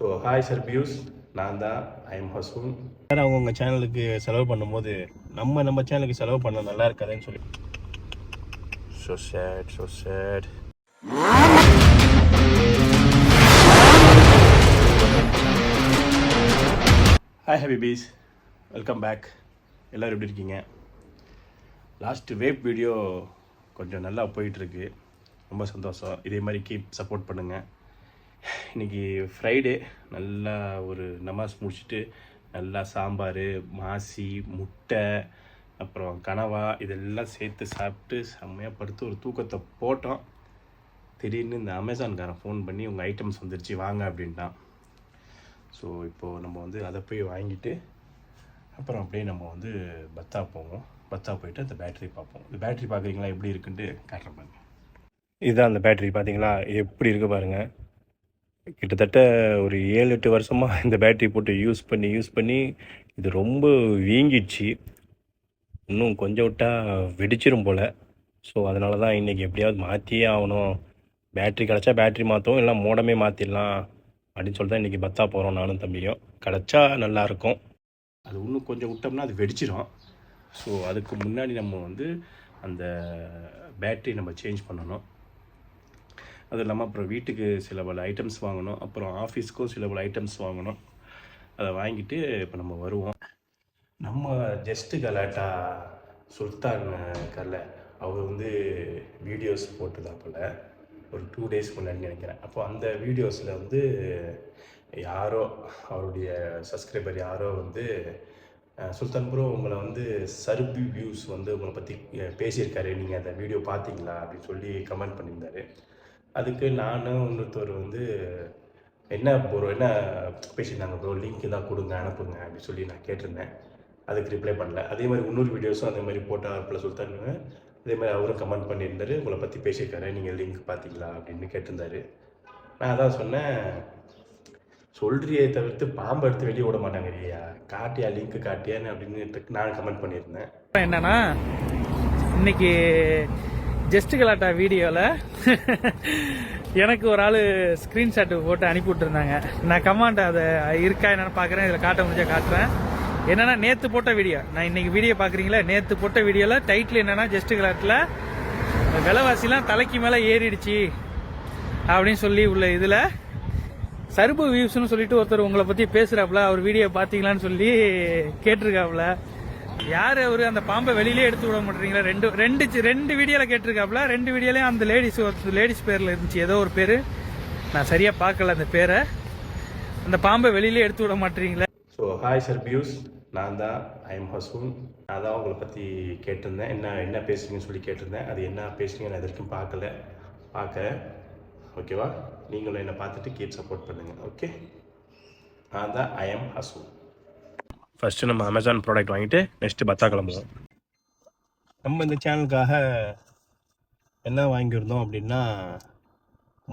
So hi sir Piyush நான் தான் I am ஹசூன் sir அவங்கவுங்க சேனலுக்கு செலவு பண்ணும்போது நம்ம நம்ம சேனலுக்கு செலவு பண்ண நல்லா இருக்காதுன்னு சொல்லி so sad so sad hi ஹபிபீஸ் welcome back எல்லோரும் எப்படி இருக்கீங்க? லாஸ்ட் வேப் வீடியோ கொஞ்சம் நல்லா போயிட்டுருக்கு ரொம்ப சந்தோஷம். இதே மாதிரி கீப் சப்போர்ட் பண்ணுங்கள் இன்றைக்கி ஃப்ரைடே நல்லா ஒரு நமாஸ் முடிச்சுட்டு நல்லா சாம்பார் மாசி முட்டை அப்புறம் கனவா இதெல்லாம் சேர்த்து சாப்பிட்டு செம்மையாக படுத்து ஒரு தூக்கத்தை போட்டோம். திடீர்னு இந்த அமேசான்காரன் ஃபோன் பண்ணி உங்கள் ஐட்டம்ஸ் வந்துருச்சு வாங்க அப்படின்ட்டான். ஸோ இப்போது நம்ம வந்து அதை போய் வாங்கிட்டு அப்புறம் அப்படியே நம்ம வந்து பத்தா போவோம். பத்தா போயிட்டு அந்த பேட்டரி பார்ப்போம். இந்த பேட்டரி பார்க்குறீங்களா? எப்படி இருக்குன்ட்டு காட்டுறேன் பாருங்க. இதுதான் அந்த பேட்டரி பார்த்தீங்களா? எப்படி இருக்குது பாருங்கள் கிட்டத்தட்ட ஒரு ஏழு எட்டு வருஷமாக இந்த பேட்டரி போட்டு யூஸ் பண்ணி யூஸ் பண்ணி இது ரொம்ப வீங்கிடுச்சு. இன்னும் கொஞ்சம் விட்டால் வெடிச்சிரும் போல். ஸோ அதனால தான் இன்றைக்கி எப்படியாவது மாற்றியே ஆகணும். பேட்டரி கிடச்சா பேட்டரி மாற்றவும் இல்லை மோடமே மாற்றிடலாம் அப்படின்னு சொல்லி தான் இன்றைக்கி பத்தா போகிறோம் நானும் தம்பியும். கிடச்சா நல்லாயிருக்கும் அது இன்னும் கொஞ்சம் விட்டோம்னா அது வெடிச்சிடும் ஸோ அதுக்கு முன்னாடி நம்ம வந்து அந்த பேட்டரி நம்ம சேஞ்ச் பண்ணணும். அது இல்லாமல் அப்புறம் வீட்டுக்கு சில பல ஐட்டம்ஸ் வாங்கணும். அப்புறம் ஆஃபீஸ்க்கும் சில பல ஐட்டம்ஸ் வாங்கணும். அதை வாங்கிட்டு இப்போ நம்ம வருவோம். நம்ம ஜஸ்ட்டு கலாட்டா சுல்தான் கல்ல அவர் வந்து வீடியோஸ் போட்டுதாப்பில் ஒரு டூ டேஸ் முன்னாடி நினைக்கிறேன். அப்போ அந்த வீடியோஸில் வந்து யாரோ அவருடைய சப்ஸ்கிரைபர் யாரோ வந்து சுல்தான் ப்ரோ உங்களை வந்து சர்பி வியூஸ் வந்து உங்களை பற்றி பேசியிருக்காரு. நீங்கள் அந்த வீடியோ பார்த்தீங்களா? அப்படின்னு சொல்லி கமெண்ட் பண்ணியிருந்தாரு. அதுக்கு நானும் இன்னொருத்தர் வந்து என்ன ப்ரோ என்ன பேசியிருந்தாங்க ப்ரோ லிங்க் தான் கொடுங்க அனுப்புங்க அப்படின்னு சொல்லி நான் கேட்டிருந்தேன். அதுக்கு ரிப்ளை பண்ணல. அதே மாதிரி இன்னொரு வீடியோஸும் அதே மாதிரி போட்டால் ப்ளஸ் சுல்தான் அதே மாதிரி அவரும் கமெண்ட் பண்ணியிருந்தாரு. உங்களை பற்றி பேசியிருக்காரு. நீங்கள் லிங்க் பார்த்தீங்களா? அப்படின்னு கேட்டிருந்தாரு. நான் அதான் சொன்னேன். சொல்றியை தவிர்த்து பாம்பு எடுத்து வெளியே விட மாட்டாங்க ஐயா காட்டியா? லிங்க் காட்டியான்னு அப்படின்னு நான் கமெண்ட் பண்ணியிருந்தேன். என்னன்னா இன்னைக்கு ஜஸ்ட் கலாட்டா வீடியோவில் எனக்கு ஒரு ஆள் ஸ்க்ரீன்ஷாட் போட்டு அனுப்பி விட்டுருந்தாங்க. நான் கமாண்ட் அதை இருக்கா என்னென்னு பார்க்குறேன் இதில் காட்ட முடிஞ்சால் காட்டுறேன். என்னென்னா நேற்று போட்ட வீடியோ நான் இன்னைக்கு வீடியோ பார்க்குறீங்களா நேற்று போட்ட வீடியோவில் டைட்டில் என்னென்னா ஜஸ்ட் கலாட்டில் விலைவாசிலாம் தலைக்கு மேலே ஏறிடுச்சு அப்படின்னு சொல்லி உள்ள இதில் சர்பு வியூஸ்னு சொல்லிட்டு ஒருத்தர் உங்களை பற்றி பேசுகிறாப்புல அவர் வீடியோ பார்த்தீங்களான்னு சொல்லி கேட்டிருக்காப்ல யார் அவரு? அந்த பாம்பை வெளியிலே எடுத்து விட மாட்டீங்களா? ரெண்டு ரெண்டு ரெண்டு வீடியோல கேட்டிருக்காப்ல ரெண்டு வீடியோலயும் அந்த லேடிஸ் லேடிஸ் பேர்ல இருந்துச்சு. ஏதோ ஒரு பேரு. நான் சரியா பார்க்கல அந்த பேரை. அந்த பாம்பை வெளியிலே எடுத்து விட மாட்டீங்களா. ஸோ ஹாய் சார் பியூஸ் நான் தான் ஐ எம் ஹசூன் நான் தான் உங்களை பற்றி கேட்டிருந்தேன். என்ன என்ன பேசுறீங்கன்னு சொல்லி கேட்டிருந்தேன். அது என்ன பேசுறீங்க நான் இது வரைக்கும் பார்க்கல. பார்க்க ஓகேவா நீங்களும் என்னை பார்த்துட்டு கீப் சப்போர்ட் பண்ணுங்கள் ஓகே நான் தான் ஐ எம் ஹசூன் ஃபஸ்ட்டு நம்ம அமேசான் ப்ராடக்ட் வாங்கிட்டு நெக்ஸ்ட்டு பத்தா கிளம்புவோம் நம்ம இந்த சேனலுக்காக என்ன வாங்கியிருந்தோம் அப்படின்னா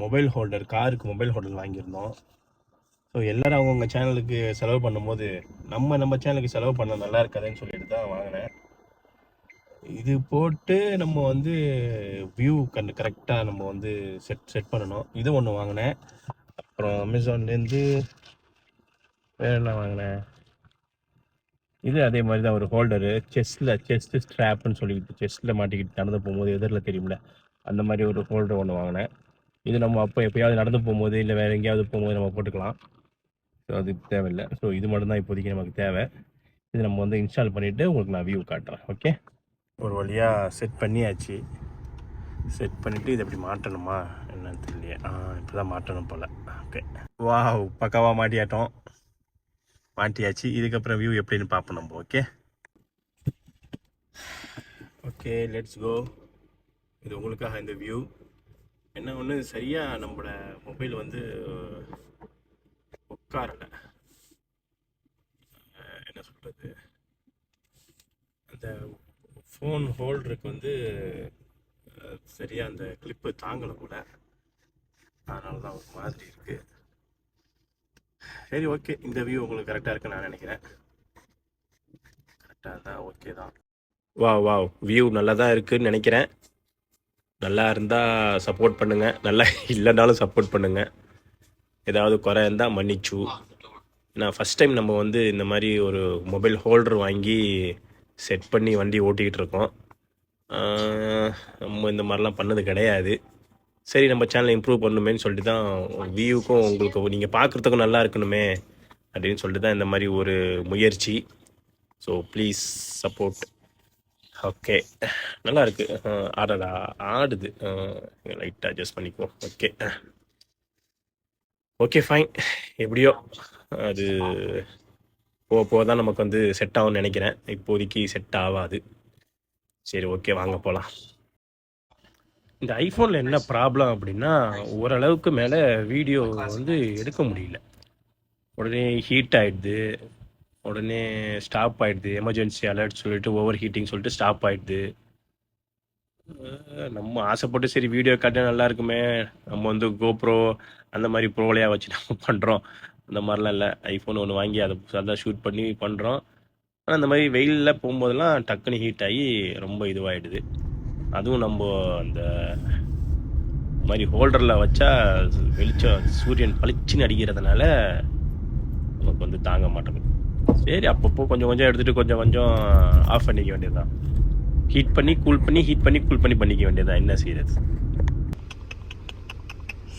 மொபைல் ஹோல்டர் காருக்கு மொபைல் ஹோல்டர் வாங்கியிருந்தோம். ஸோ எல்லோரும் அவங்கவுங்க சேனலுக்கு செலவு பண்ணும்போது நம்ம நம்ம சேனலுக்கு செலவு பண்ண நல்லா இருக்காதுன்னு சொல்லிட்டு தான் வாங்கினேன். இது போட்டு நம்ம வந்து வியூ கண்டு கரெக்டாக நம்ம வந்து செட் செட் பண்ணணும். இது ஒன்று வாங்கினேன். அப்புறம் அமேசான்லேருந்து வேறு என்ன வாங்கினேன்? இது அதே மாதிரி தான் ஒரு ஹோல்டரு செஸ்ட்டில் செஸ்ட் ஸ்ட்ராப்னு சொல்லிக்கிட்டு செஸ்ட்டில் மாட்டிக்கிட்டு நடந்து போகும்போது எதிரில் தெரியும்ல? அந்த மாதிரி ஒரு ஹோல்டர் ஒன்று வாங்கினேன். இது நம்ம அப்போ எப்பயாவது நடந்து போகும்போது இல்லை வேறு எங்கேயாவது போகும்போது நம்ம போட்டுக்கலாம். ஸோ அது தேவையில்லை. ஸோ இது மட்டும்தான் இப்போதைக்கு நமக்கு தேவை. இது நம்ம வந்து இன்ஸ்டால் பண்ணிவிட்டு உங்களுக்கு நான் வியூ காட்டுறேன். ஓகே ஒரு வழியாக செட் பண்ணியாச்சு. செட் பண்ணிவிட்டு இதை எப்படி மாட்டணுமா? என்னன்னு தெரியலையே. ஆ இப்போ தான் மாட்டணும் போல். ஓகே வா பக்காவாக மாட்டியாட்டோம். மாட்டியாச்சு. இதுக்கப்புறம் வியூ எப்படின்னு பார்ப்போம் நம்ம ஓகே ஓகே லெட்ஸ் கோ இது உங்களுக்காக இந்த வியூ என்ன ஒன்று சரியாக நம்மளோட மொபைல் வந்து உட்காரல. என்ன சொல்கிறது அந்த ஃபோன் ஹோல்டருக்கு வந்து சரியாக அந்த கிளிப்பு தாங்கலை கூட அதனால தான் ஒரு மாதிரி இருக்குது சரி ஓகே இந்த வியூ உங்களுக்கு கரெக்டாக இருக்குன்னு நான் நினைக்கிறேன். கரெக்டாக இருந்தால் ஓகே தான். வா வா வியூ நல்லா தான் இருக்குன்னு நினைக்கிறேன். நல்லா இருந்தால் சப்போர்ட் பண்ணுங்கள் நல்லா இல்லைனாலும் சப்போர்ட் பண்ணுங்கள் ஏதாவது குறை இருந்தால் மன்னிச்சு. நான் ஃபஸ்ட் டைம் நம்ம வந்து இந்த மாதிரி ஒரு மொபைல் ஹோல்டர் வாங்கி செட் பண்ணி வண்டி ஓட்டிக்கிட்டு இருக்கோம். நம்ம இந்த மாதிரிலாம் பண்ணது கிடையாது. சரி நம்ம சேனலை இம்ப்ரூவ் பண்ணணுமேனு சொல்லிட்டு தான் வியூக்கும் உங்களுக்கு நீங்கள் பார்க்குறதுக்கும் நல்லா இருக்கணுமே அப்படின்னு சொல்லிட்டு தான் இந்த மாதிரி ஒரு முயற்சி. ஸோ ப்ளீஸ் சப்போர்ட் ஓகே நல்லா இருக்கு. ஆடடா ஆடுது. லைட்டாக அட்ஜஸ்ட் பண்ணிக்குவோம். ஓகே ஓகே ஃபைன் எப்படியோ அது போக போக தான் நமக்கு வந்து செட் ஆகும்னு நினைக்கிறேன். இப்போதைக்கு செட் ஆகாது. சரி ஓகே வாங்க போகலாம் இந்த ஐஃபோனில் என்ன ப்ராப்ளம் அப்படின்னா ஓரளவுக்கு மேலே வீடியோ வந்து எடுக்க முடியல. உடனே ஹீட் ஆகிடுது உடனே ஸ்டாப் ஆகிடுது எமர்ஜென்சி அலர்ட் சொல்லிட்டு ஓவர் ஹீட்டிங் சொல்லிட்டு ஸ்டாப் ஆகிடுது நம்ம ஆசைப்பட்டு சரி வீடியோ காட்ட நல்லா இருக்குமே. நம்ம வந்து கோப்ரோ அந்த மாதிரி ப்ரோலையாக வச்சு நம்ம பண்ணுறோம் அந்த மாதிரிலாம் இல்லை. ஐஃபோன் ஒன்று வாங்கி அதை அதான் ஷூட் பண்ணி பண்ணுறோம் ஆனால் அந்த மாதிரி வெயிலில் போகும்போதெல்லாம் டக்குன்னு ஹீட் ஆகி ரொம்ப இதுவாகிடுது அதுவும் நம்ம அந்த மாதிரி ஹோல்டரில் வச்சா வெளிச்சம் சூரியன் பளிச்சுன்னு அடிக்கிறதுனால நமக்கு வந்து தாங்க மாட்டேங்குது. சரி அப்பப்போ கொஞ்சம் கொஞ்சம் எடுத்துகிட்டு கொஞ்சம் கொஞ்சம் ஆஃப் பண்ணிக்க வேண்டியதுதான். ஹீட் பண்ணி கூல் பண்ணி ஹீட் பண்ணி கூல் பண்ணி பண்ணிக்க வேண்டியதுதான். என்ன செய்யறது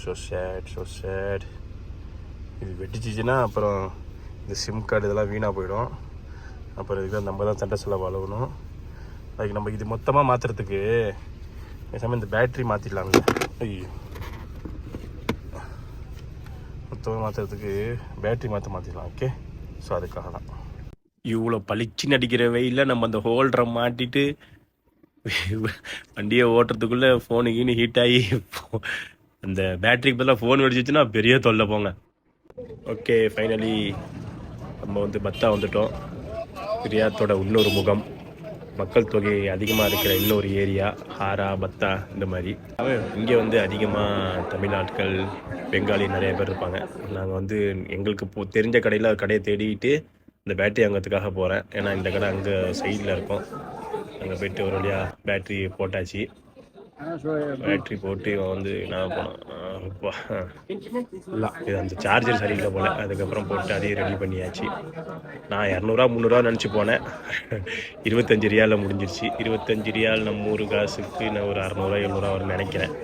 ஸோ சேட் ஸோ சேட் இது வெட்டிச்சிச்சுன்னா அப்புறம் இந்த சிம் கார்டு இதெல்லாம் வீணாக போயிடும். அப்புறம் இதுக்கு நம்ம தான் சண்டை செலவு அழுகணும். லைக் நம்ம இது மொத்தமாக மாற்றுறதுக்கு பேசாமல் இந்த பேட்ரி மாற்றிடலாம்ல ஐயோ. மொத்தமாக மாற்றுறதுக்கு பேட்ரி மாற்ற மாற்றிடலாம் ஓகே ஸோ அதுக்காக தான். இவ்வளோ பளிச்சுன்னு அடிக்கிற வெயிலில் நம்ம அந்த ஹோல்டரை மாட்டிட்டு வண்டியை ஓட்டுறதுக்குள்ளே ஃபோனு கீனு ஹீட் ஆகி அந்த பேட்டரிக்கு பதிலாக ஃபோன் வெடிச்சிச்சுன்னா பெரிய தொல்லை போங்க. ஓகே ஃபைனலி நம்ம வந்து பத்தா வந்துட்டோம். பிரியாத்தோட இன்னொரு முகம். மக்கள் தொகை அதிகமாக இருக்கிற இன்னொரு ஏரியா ஹாரா பத்தா இந்த மாதிரி. இங்கே வந்து அதிகமாக தமிழ்நாட்கள் பெங்காலி நிறைய பேர் இருப்பாங்க. நாங்கள் வந்து எங்களுக்கு போ தெரிஞ்ச கடையில் கடையை தேடிட்டு இந்த பேட்டரி வாங்கிறதுக்காக போகிறேன் ஏன்னா இந்த கடை அங்கே சைடில் இருக்கும். அங்கே போயிட்டு ஒரு வழியாக பேட்டரி போட்டாச்சு. பேட்டரி போட்டு இவன் வந்து நான் இல்லை. இது அந்த சார்ஜர் சரியில்லை போல். அதுக்கப்புறம் போட்டு அதையும் ரெடி பண்ணியாச்சு. நான் இரநூறுவா முந்நூறுவா நினச்சி போனேன். இருபத்தஞ்சு ரியாலில் முடிஞ்சிருச்சு. இருபத்தஞ்சு ரியால் நம்ம ஊர் காசுக்கு நான் ஒரு அறநூறுவா எழுநூறுவா வரும்னு நினைக்கிறேன்.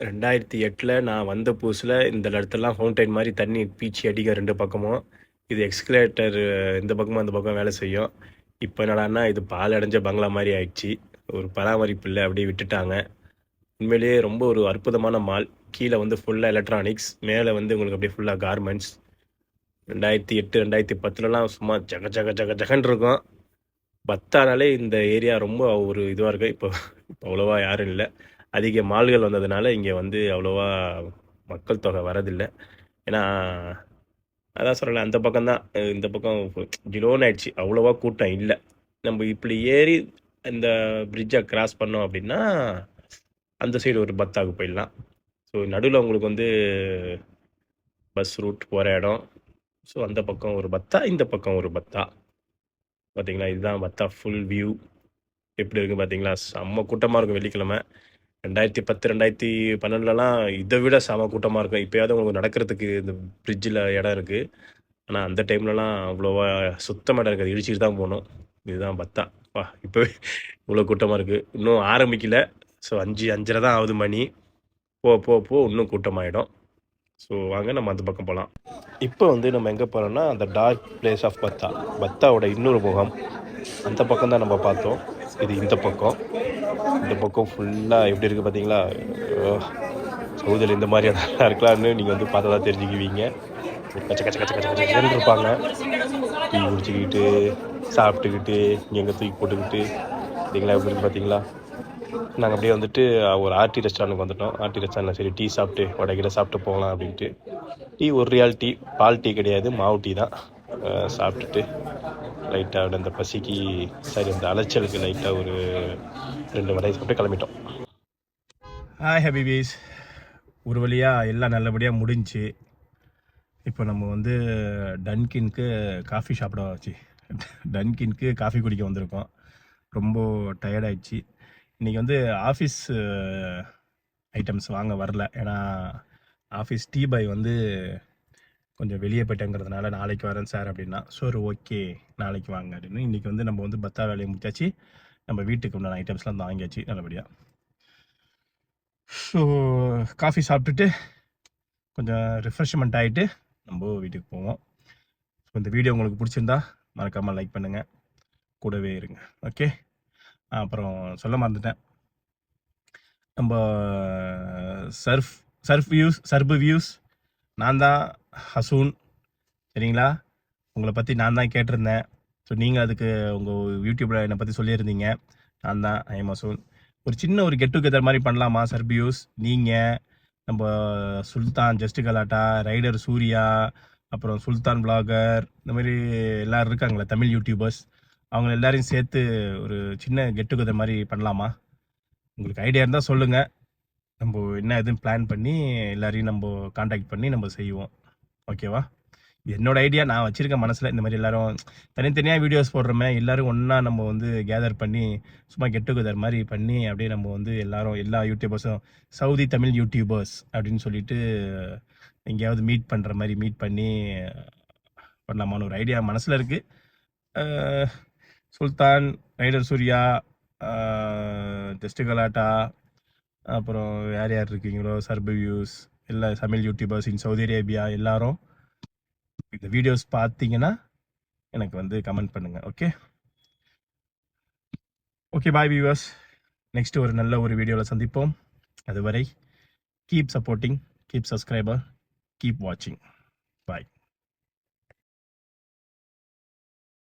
ரெண்டாயிரத்தி எட்டில் நான் வந்த புதுசில் இந்த இடத்துலலாம் ஃபவுண்டைன் மாதிரி தண்ணி பீச்சி அடிக்க ரெண்டு பக்கமும். இது எக்ஸ்கலேட்டர் இந்த பக்கமும் அந்த பக்கம் வேலை செய்யும். இப்போ என்னடான்னா இது பால் அடைஞ்ச பங்களா மாதிரி ஆயிடுச்சு. ஒரு பராமரிப்பு இல்லை அப்படியே விட்டுட்டாங்க. உண்மையிலேயே ரொம்ப ஒரு அற்புதமான மால். கீழே வந்து ஃபுல்லாக எலக்ட்ரானிக்ஸ் மேலே வந்து உங்களுக்கு அப்படியே ஃபுல்லாக கார்மெண்ட்ஸ் ரெண்டாயிரத்தி எட்டு ரெண்டாயிரத்தி பத்துலலாம் சும்மா ஜக ஜக ஜக ஜகன் இருக்கும். பத்தானாலே இந்த ஏரியா ரொம்ப ஒரு இதுவாக இருக்கு. இப்போ இப்போ அவ்வளோவா யாரும் இல்லை. அதிக மால்கள் வந்ததுனால இங்கே வந்து அவ்வளோவா மக்கள் தொகை வரதில்லை. ஏன்னா அதான் சொல்லலை அந்த பக்கம் தான் இந்த பக்கம் ஜிலோன் ஆயிடுச்சு. அவ்வளோவா கூட்டம் இல்லை. நம்ம இப்படி ஏறி இந்த பிரிட்ஜை கிராஸ் பண்ணோம் அப்படின்னா அந்த சைடு ஒரு பத்தாக்கு போயிடலாம். ஸோ நடுவில் உங்களுக்கு வந்து பஸ் ரூட் போகிற இடம். ஸோ அந்த பக்கம் ஒரு பத்தா இந்த பக்கம் ஒரு பத்தா பார்த்தீங்களா இதுதான் பத்தா ஃபுல் வியூ எப்படி இருக்குது பார்த்தீங்களா செம்ம கூட்டமாக இருக்கும் வெள்ளிக்கிழமை. ரெண்டாயிரத்தி பத்து ரெண்டாயிரத்தி பன்னெண்டுலலாம் இதை விட செம கூட்டமாக இருக்கும். இப்போயாவது உங்களுக்கு நடக்கிறதுக்கு இந்த பிரிட்ஜில் இடம் இருக்குது ஆனால் அந்த டைம்லலாம் அவ்வளோவா சுத்தமாக இடம் இருக்காது. இடிச்சிட்டு தான் போகணும். இதுதான் பத்தா அப்பா இப்போ இவ்வளோ கூட்டமாக இருக்குது இன்னும் ஆரம்பிக்கல. ஸோ அஞ்சு அஞ்சரை தான் ஆகுது மணி. போ போ போ இன்னும் கூட்டமாயிடும். ஸோ வாங்க நம்ம அந்த பக்கம் போகலாம் இப்போ வந்து நம்ம எங்கே போகிறோம்னா அந்த டார்க் பிளேஸ் ஆஃப் பத்தா பத்தாவோட இன்னொரு முகம். அந்த பக்கம் தான் நம்ம பார்த்தோம். இது இந்த பக்கம். இந்த பக்கம் ஃபுல்லாக எப்படி இருக்குது பார்த்தீங்களா சவுதியில் இந்த மாதிரி நல்லா இருக்கலாம்னு நீங்கள் வந்து பார்த்தா தான் தெரிஞ்சுக்குவீங்க கச்ச கச்ச கச்ச கச்ச கச்சன்னு இருப்பாங்க. டீ குடிச்சிக்கிட்டு சாப்பிட்டுக்கிட்டு இங்கங்கே தூக்கி போட்டுக்கிட்டு பார்த்தீங்களா எப்படி இருக்கு பார்த்தீங்களா நாங்கள் அப்படியே வந்துட்டு ஒரு ஆர்டி ரெஸ்டாரண்ட்டுக்கு வந்துட்டோம். ஆர்டி ரெஸ்டாரண்ட் சரி டீ சாப்பிட்டு வடைகிற சாப்பிட்டு போகலாம் அப்படின்ட்டு. டீ ஒரு ரியால் டீ பால் டீ கிடையாது மாவு டீ தான். சாப்பிட்டுட்டு லைட்டாக அந்த பசிக்கு சரி அந்த அலைச்சலுக்கு லைட்டாக ஒரு ரெண்டு வடை சாப்பிட்டு கிளம்பிட்டோம். ஹாய் ஹபிபீஸ் ஒரு வழியாக எல்லாம் நல்லபடியாக முடிஞ்சுச்சு இப்போ நம்ம வந்து டன்கின்க்கு காஃபி சாப்பிட வச்சு. டன்கின்க்கு காஃபி குடிக்க வந்திருக்கோம். ரொம்ப டயர்டாயிடுச்சு இன்றைக்கி வந்து ஆஃபீஸ் ஐட்டம்ஸ் வாங்க வரல. ஏன்னா ஆஃபீஸ் டீ பாய் வந்து கொஞ்சம் வெளியே போயிட்டேங்கிறதுனால நாளைக்கு வரேன் சார் அப்படின்னா. சரி ஓகே நாளைக்கு வாங்க அப்படின்னு. இன்றைக்கி வந்து நம்ம வந்து பத்தா வேலையை முடிச்சாச்சு. நம்ம வீட்டுக்கு உண்டான ஐட்டம்ஸ்லாம் வந்து வாங்கியாச்சு நல்லபடியாக ஸோ காஃபி சாப்பிட்டுட்டு கொஞ்சம் ரிஃப்ரெஷ்மெண்ட் ஆகிட்டு நம்ம வீட்டுக்கு போவோம். ஸோ இந்த வீடியோ உங்களுக்கு பிடிச்சிருந்தா மறக்காமல் லைக் பண்ணுங்கள் கூடவே இருங்க. ஓகே அப்புறம் சொல்ல மறந்துட்டேன். நம்ம surf surf views surf views நான் தான் ஹசூன். சரிங்களா? உங்களை பற்றி நான் தான் கேட்டிருந்தேன். ஸோ நீங்கள் அதுக்கு உங்கள் யூடியூப்பில் என்னை பற்றி சொல்லியிருந்தீங்க. நான் தான் ஐ ஹசூன். ஒரு சின்ன ஒரு கெட் டுகெதர் மாதிரி பண்ணலாமா சர்பியூஸ் நீங்கள் நம்ம சுல்தான் ஜஸ்ட் கலாட்டா ரைடர் சூர்யா அப்புறம் சுல்தான் பிளாகர் இந்த மாதிரி எல்லோரும் இருக்காங்களே தமிழ் யூடியூபர்ஸ் அவங்க எல்லாரையும் சேர்த்து ஒரு சின்ன கெட் டுகெதர் மாதிரி பண்ணலாமா? உங்களுக்கு ஐடியா இருந்தால் சொல்லுங்கள் நம்ம என்ன எதுவும் பிளான் பண்ணி எல்லாரையும் நம்ம காண்டாக்ட் பண்ணி நம்ம செய்வோம். ஓகேவா என்னோட ஐடியா நான் வச்சிருக்கேன் மனசில் இந்த மாதிரி எல்லாரும் தனித்தனியாக வீடியோஸ் போடுறோமே எல்லாரும் ஒன்றா நம்ம வந்து கேதர் பண்ணி சும்மா கெட் டுகெதர் மாதிரி பண்ணி அப்படியே நம்ம வந்து எல்லாரும் எல்லா யூடியூபர்ஸும் சவுதி தமிழ் யூடியூபர்ஸ் அப்படின்னு சொல்லிட்டு எங்கேயாவது மீட் பண்ணுற மாதிரி மீட் பண்ணி பண்ணலாமான்னு ஒரு ஐடியா மனசில் இருக்குது சுல்தான் ரைடர் சூர்யா டெஸ்ட் கலாட்டா அப்புறம் யார் யார் இருக்கீங்களோ சர்பவியூஸ் எல்லா Tamil YouTubers in Saudi Arabia எல்லாரும் இந்த வீடியோஸ் பார்த்தீங்கன்னா எனக்கு வந்து கமெண்ட் பண்ணுங்கள் okay okay bye viewers next ஒரு நல்ல ஒரு வீடியோவில் சந்திப்போம். அதுவரை keep supporting keep subscriber keep வாட்சிங் பாய்